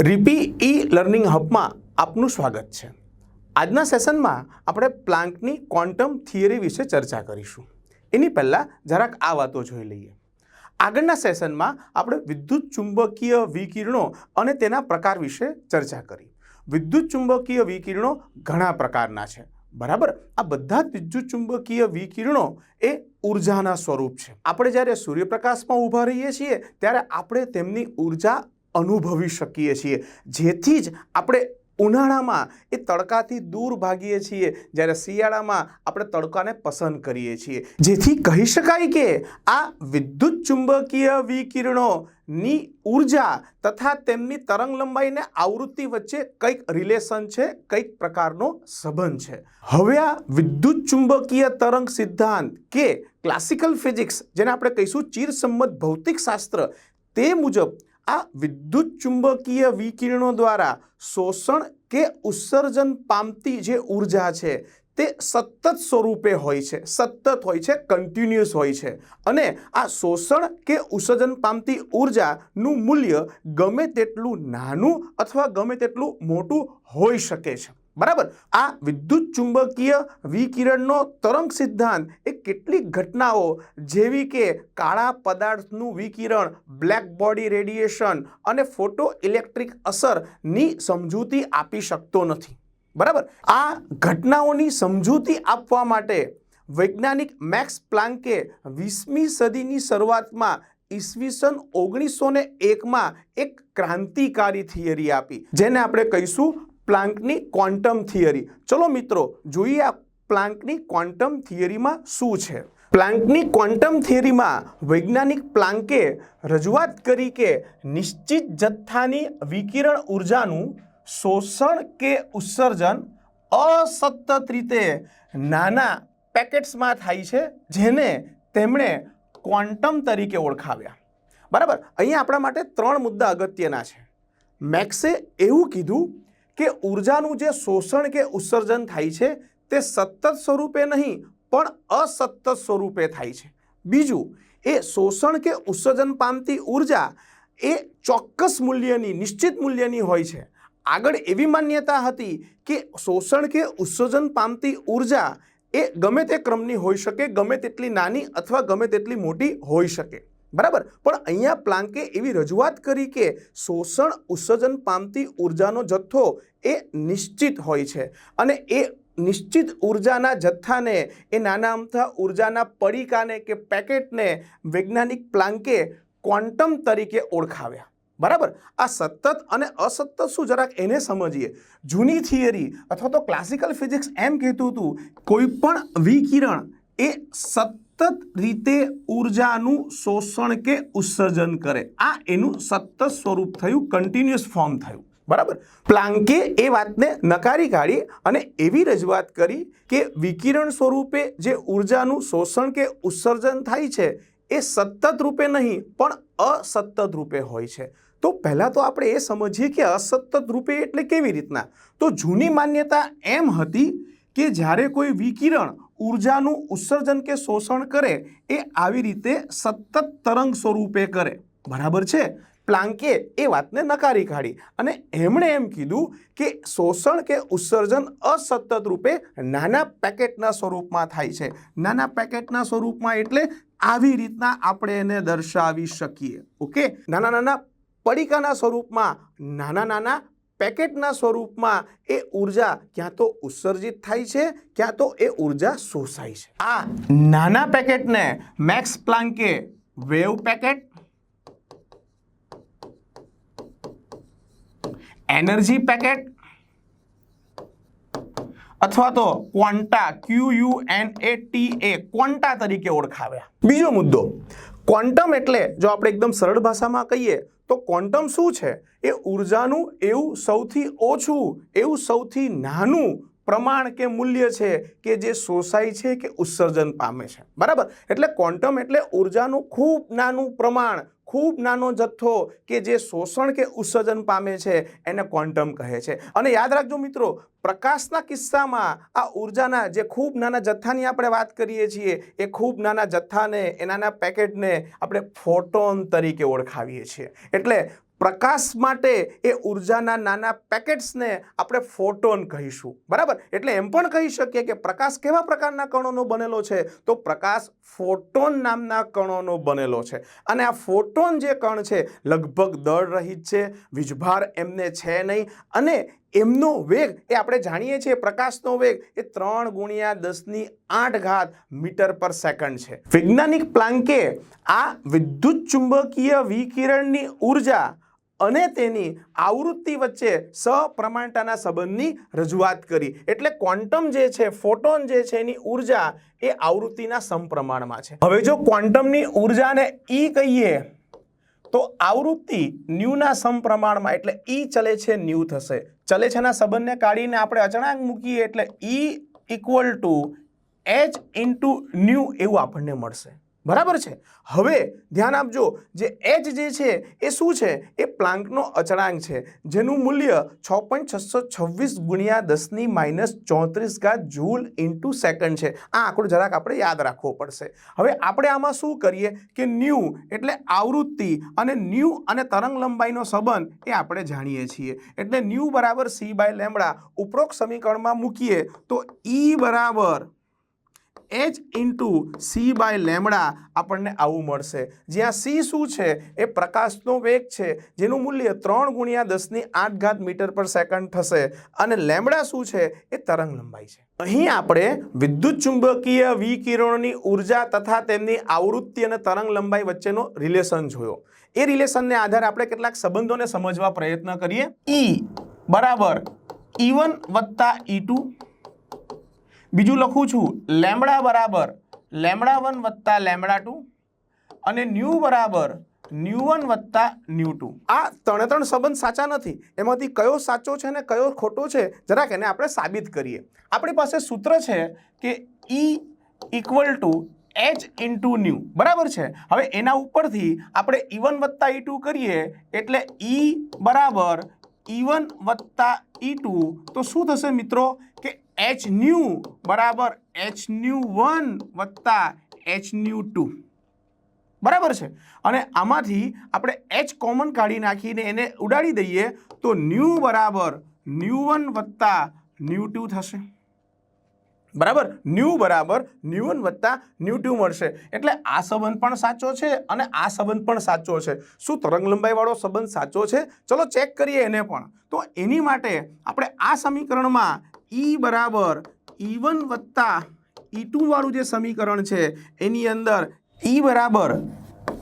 રીપી e learning હબમાં આપનું સ્વાગત છે. આજના સેશનમાં આપણે પ્લાન્કની ક્વોન્ટમ થિયરી વિશે ચર્ચા કરીશું. એની પહેલાં જરાક આ વાતો જોઈ લઈએ. આગળના સેશનમાં આપણે વિદ્યુત ચુંબકીય વિકિરણો અને તેના પ્રકાર વિશે ચર્ચા કરી. વિદ્યુત ચુંબકીય વિકિરણો ઘણા પ્રકારના છે. બરાબર? આ બધા જ વિદ્યુત ચુંબકીય વિકિરણો એ ઉર્જાના સ્વરૂપ છે. આપણે જ્યારે સૂર્યપ્રકાશમાં ઊભા રહીએ છીએ, ત્યારે આપણે તેમની ઊર્જા અનુભવી શકીએ છીએ. જેથી જ આપણે ઉનાળામાં એ તડકાથી દૂર ભાગીએ છીએ, જ્યારે શિયાળામાં આપણે તડકાને પસંદ કરીએ છીએ. જેથી કહી શકાય કે આ વિદ્યુત ચુંબકીય વિકિરણોની ઊર્જા તથા તેમની તરંગ લંબાઈને આવૃત્તિ વચ્ચે કંઈક રિલેશન છે, કંઈક પ્રકારનો સંબંધ છે. હવે આ વિદ્યુત ચુંબકીય તરંગ સિદ્ધાંત કે ક્લાસિકલ ફિઝિક્સ જેને આપણે કહીશું ચિરસંમત ભૌતિકશાસ્ત્ર, તે મુજબ આ વિદ્યુત ચુંબકીય વિકિરણો દ્વારા શોષણ કે ઉત્સર્જન પામતી જે ઊર્જા છે, તે સતત સ્વરૂપે હોય છે, સતત હોય છે કન્ટિન્યુઅસ હોય છે. અને આ શોષણ કે ઉત્સર્જન પામતી ઉર્જાનું મૂલ્ય ગમે તેટલું નાનું અથવા ગમે તેટલું મોટું હોઈ શકે છે. બરાબર? આ વિદ્યુત ચુંબકીય વિકિરણનો તરંગ સિદ્ધાંત એ કેટલીક ઘટનાઓ જેવી કે કાળા પદાર્થનું વિકિરણ, બ્લેક બોડી રેડિયેશન અને ફોટો ઇલેક્ટ્રિક અસરની સમજૂતી આપી શકતો નથી. બરાબર? આ ઘટનાઓની સમજૂતી આપવા માટે વૈજ્ઞાનિક મેક્સ પ્લાન્કે વીસમી સદીની શરૂઆતમાં ઈસવીસન ઓગણીસો ને એકમાં એક ક્રાંતિકારી થિયરી આપી. જેને આપણે કહીશું પ્લાન્કની ક્વોન્ટમ થિયરી. ચલો મિત્રો, જોઈએ આ પ્લાન્કની ક્વોન્ટમ થિયરીમાં શું છે. પ્લાન્કની ક્વોન્ટમ થિયરીમાં વૈજ્ઞાનિક પ્લાન્કે રજૂઆત કરી કે નિશ્ચિત જથ્થાની વિકિરણ ઉર્જાનું શોષણ કે ઉત્સર્જન અસતત રીતે નાના પેકેટ્સમાં થાય છે, જેને તેમણે ક્વોન્ટમ તરીકે ઓળખાવ્યા. બરાબર? અહીંયા આપણા માટે ત્રણ મુદ્દા અગત્યના છે. મેક્સે એવું કીધું કે ઉર્જાનું જે શોષણ કે ઉત્સર્જન થાય છે, તે સતત સ્વરૂપે નહીં, પણ અસતત સ્વરૂપે થાય છે. બીજું, એ શોષણ કે ઉત્સર્જન પામતી ઊર્જા એ ચોક્કસ મૂલ્યની, નિશ્ચિત મૂલ્યની હોય છે. આગળ એવી માન્યતા હતી કે શોષણ કે ઉત્સર્જન પામતી ઊર્જા એ ગમે તે ક્રમની હોઈ શકે, ગમે તેટલી નાની અથવા ગમે તેટલી મોટી હોઈ શકે. બરાબર? પણ અહીંયા પ્લાન્કે એવી રજૂઆત કરી કે શોષણ ઉત્સર્જન પામતી ઉર્જાનો જથ્થો એ નિશ્ચિત હોય છે અને એ નિશ્ચિત ઉર્જાના જથ્થાને એ નાના અમથા ઉર્જાના પડીકાને કે પેકેટને વૈજ્ઞાનિક પ્લાન્કે ક્વોન્ટમ તરીકે ઓળખાવ્યા. બરાબર? આ સતત અને અસતત શું? જરાક એને સમજીએ. જૂની થિયરી અથવા તો ક્લાસિકલ ફિઝિક્સ એમ કહેતું હતું, કોઈ પણ વિકિરણ એ સતત રીતે ઉર્જાનું શોષણ કે ઉત્સર્જન કરે. આ એનું સતત સ્વરૂપ થયું કન્ટિન્યુઅસ ફોર્મ થયું. બરાબર? પ્લાન્કે એ વાતને નકારી કાઢી અને એવી રજૂઆત કરી કે વિકિરણ સ્વરૂપે જે ઉર્જાનું શોષણ કે ઉત્સર્જન થાય છે, એ સતત રૂપે નહીં, પણ અસતત રૂપે હોય છે. તો પહેલાં તો આપણે એ સમજીએ કે અસતત રૂપે એટલે કેવી રીતના? તો જૂની માન્યતા એમ હતી કે જ્યારે કોઈ વિકિરણ ઉર્જાનું ઉત્સર્જન કે શોષણ કરે, એ આવી રીતે સતત તરંગ સ્વરૂપે કરે. બરાબર છે? પ્લાન્કે એ વાતને નકારી કાઢી અને એમણે એમ કીધું કે શોષણ કે ઉત્સર્જન અસતત રૂપે નાના પેકેટના સ્વરૂપમાં થાય છે. નાના પેકેટના સ્વરૂપમાં એટલે આવી રીતના આપણે એને દર્શાવી શકીએ. ઓકે? નાના નાના પડીકાના સ્વરૂપમાં નાના નાના પેકેટના સ્વરૂપમાં એ ઊર્જા ક્યાં તો ઉત્સર્જિત થાય છે, ક્યાં તો એ ઊર્જા શોષાય છે. આ નાના પેકેટને મેક્સ પ્લાન્કે વેવ પેકેટ, એનર્જી પેકેટ અથવા તો quanta, Q U A N T A quanta તરીકે ઓળખાવ્યા. બીજો મુદ્દો, ક્વોન્ટમ એટલે જો આપણે એકદમ સરળ ભાષામાં કહીએ તો ક્વોન્ટમ શું છે? એ ઉર્જાનું એવું સૌથી ઓછું, એવું સૌથી નાનું પ્રમાણ કે મૂલ્ય છે કે જે શોષાય છે કે ઉત્સર્જન પામે છે. બરાબર? એટલે ક્વોન્ટમ એટલે ઉર્જાનું ખૂબ નાનું પ્રમાણ ખૂબ નાનો જથ્થો કે જે શોષણ કે ઉત્સર્જન પામે છે, એને ક્વોન્ટમ કહે છે. અને યાદ રાખજો મિત્રો, પ્રકાશના કિસ્સામાં આ ઉર્જાના જે ખૂબ નાના જથ્થાની આપણે વાત કરીએ છીએ, એ ખૂબ નાના જથ્થાને એ નાના પેકેટને આપણે ફોટોન તરીકે ઓળખાવીએ છીએ. એટલે પ્રકાશ માટે એ ઉર્જાના નાના પેકેટ્સને આપણે ફોટોન કહીશું. બરાબર? એટલે એમ પણ કહી શકીએ કે પ્રકાશ કેવા પ્રકારના કણોનો બનેલો છે? તો પ્રકાશ ફોટોન નામના કણોનો બનેલો છે. અને આ ફોટોન જે કણ છે, લગભગ દળ રહિત છે, વીજભાર એમને છે નહીં. અને એમનો વેગ, એ આપણે જાણીએ છીએ પ્રકાશનો વેગ, એ ત્રણ ગુણ્યા દસની આઠ ઘાત મીટર પર સેકન્ડ છે. વૈજ્ઞાનિક પ્લાન્કે આ વિદ્યુત ચુંબકીય વિકિરણની ઊર્જા અને તેની આવૃત્તિ વચ્ચે સપ્રમાણતાના સંબંધની રજૂઆત કરી. એટલે ક્વોન્ટમ જે છે ફોટોન જે છે, એની ઊર્જા એ આવૃત્તિના સમપ્રમાણમાં છે. હવે જો ક્વોન્ટમની ઉર્જાને ઈ કહીએ, તો આવૃત્તિ ન્યૂના સમપ્રમાણમાં, એટલે ઈ ચલે છે, ન્યૂ થશે. ચલે છેના સંબંધને કાઢીને આપણે અચળાંક મૂકીએ, એટલે E equal to H into nu એવું આપણને મળશે. બરાબર છે? હવે ધ્યાન આપજો, જે એચ જે છે, એ શું છે? એ પ્લાન્કનો અચળાંક છે, જેનું મૂલ્ય છ પોઈન્ટ છસો છવ્વીસ ગુણ્યા દસની માઇનસ ચોત્રીસ ઘાત જૂલ ઇન્ટુ સેકન્ડ છે. આ આંકડો જરાક આપણે યાદ રાખવો પડશે. હવે આપણે આમાં શું કરીએ કે ન્યૂ એટલે આવૃત્તિ અને ન્યૂ અને તરંગ લંબાઈનો સંબંધ એ આપણે જાણીએ છીએ. એટલે ન્યૂ બરાબર સી બાય લેમડા ઉપરોક્ત સમીકરણમાં મૂકીએ તો ઈ બરાબર H into C by lambda આપણને આવું મળશે. જ્યાં સી શું છે? એ પ્રકાશનો વેગ છે, જેનું મૂલ્ય ત્રણ ગુણ્યા દસની આઠ ઘાત મીટર પર સેકન્ડ થશે. અને લેમડા શું છે? એ તરંગ લંબાઈ છે. અહીં આપણે વિદ્યુત ચુંબકીય વિકિરણોની ઊર્જા તથા તેમની આવૃત્તિ અને તરંગ લંબાઈ વચ્ચેનો રિલેશન જોયો. એ રિલેશનને આધારે આપણે કેટલાક સંબંધોને સમજવા પ્રયત્ન કરીએ. ઈ બરાબર ઈ વન વત્તા ઈ ટુ બીજું લખું છું, લેમડા બરાબર, લેમડા વન વત્તા લેમડા ટુ અને ન્યૂ બરાબર ન્યૂ વન વત્તા ન્યૂ ટુ. આ ત્રણે ત્રણ સંબંધ સાચા નથી. એમાંથી કયો સાચો છે ને કયો ખોટો છે, જરાક એને આપણે સાબિત કરીએ. આપણી પાસે સૂત્ર છે કે E equal to H into nu બરાબર છે? હવે એના ઉપરથી આપણે ઇવન વત્તા ઈ ટુ કરીએ, એટલે ઈ બરાબર ઇવન વત્તા ઈ ટુ તો શું થશે મિત્રો? કે એચ ન્યૂ બરાબર? એચ ન્યૂ વન વત્તા એચ ન્યૂ ટુ બરાબર છે? અને આમાંથી આપણે એચ કોમન કાઢી નાખીને એને ઉડાડી દઈએ તો ન્યૂ બરાબર ન્યૂ વન વત્તા ન્યૂ ટુ થશે. બરાબર? ન્યૂ બરાબર ન્યૂ વન વત્તા ન્યૂ ટુ મળશે. એટલે આ સંબંધ પણ સાચો છે અને આ સંબંધ પણ સાચો છે. શું તરંગ લંબાઈવાળો સંબંધ સાચો છે? ચલો ચેક કરીએ એને પણ. તો એની માટે આપણે આ સમીકરણમાં ઈ બરાબર ઈ વન વત્તા ઈ ટુ વાળું જે સમીકરણ છે, એની અંદર ઈ બરાબર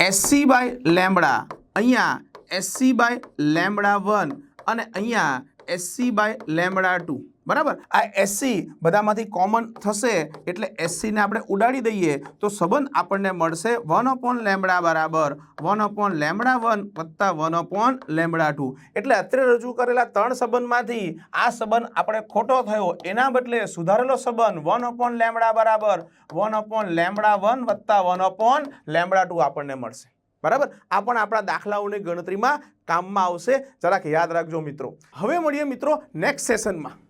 એસસી બાય લેમડા અહીંયા S C by lambda one અને અહીંયા એસસી બાય લેમડા ટુ બરાબર? આ એસસી બધામાંથી કોમન થશે એટલે એસસીને આપણે ઉડાડી દઈએ તો સંબંધ આપણને મળશે વન અપોન લેમડા બરાબર. વન અપોન લેમડા વન વત્તા વન અપોન લેમડા ટુ એટલે અત્યારે રજૂ કરેલા ત્રણ સંબંધમાંથી આ સંબંધ આપણે ખોટો થયો. એના બદલે સુધારેલો સંબંધ વન અપોન લેમડા બરાબર. વન અપોન લેમડા વન વત્તા વન અપોન લેમડા ટુ આપણને મળશે. બરાબર? આ પણ આપણા દાખલાઓની ગણતરીમાં કામમાં આવશે. જરાક યાદ રાખજો મિત્રો. હવે મળીએ મિત્રો નેક્સ્ટ સેશનમાં